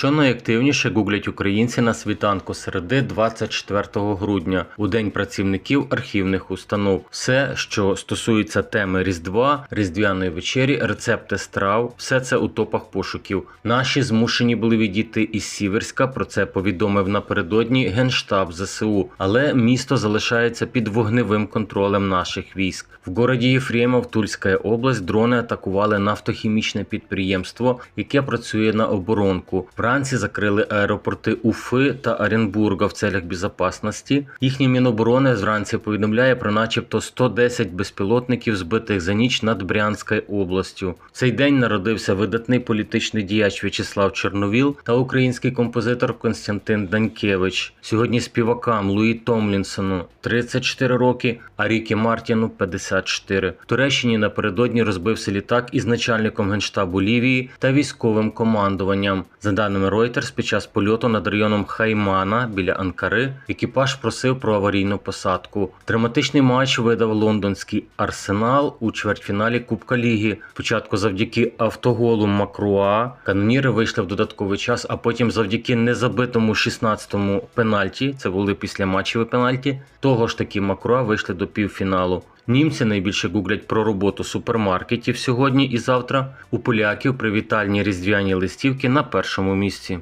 Що найактивніше гуглять українці на світанку середи 24 грудня, у день працівників архівних установ. Все, що стосується теми Різдва, Різдвяної вечері, рецепти страв, все це у топах пошуків. Наші змушені були відійти із Сіверська. Про це повідомив напередодні генштаб ЗСУ. Але місто залишається під вогневим контролем наших військ. В городі Єфремов, Тульська область, дрони атакували нафтохімічне підприємство, яке працює на оборонку. Вранці закрили аеропорти Уфи та Оренбурга в целях безпечності. Їхнє міноборони зранці повідомляє про начебто 110 безпілотників, збитих за ніч над Брянською областю. Цей день народився видатний політичний діяч В'ячеслав Чорновіл та український композитор Константин Данькевич. Сьогодні співакам Луї Томлінсону 34 роки, а Рікі Мартіну 54. В Туреччині напередодні розбився літак із начальником генштабу Лівії та військовим командуванням. За даними Reuters, під час польоту над районом Хаймана біля Анкари екіпаж просив про аварійну посадку. Драматичний матч видав лондонський арсенал у чвертьфіналі Кубка Ліги. Спочатку завдяки автоголу Макруа каноніри вийшли в додатковий час, а потім завдяки незабитому 16-му пенальті. Це були після матчеві пенальті. Того ж таки Макруа вийшли до півфіналу. Німці найбільше гуглять про роботу супермаркетів сьогодні і завтра. У поляків привітальні різдвяні листівки на першому місці.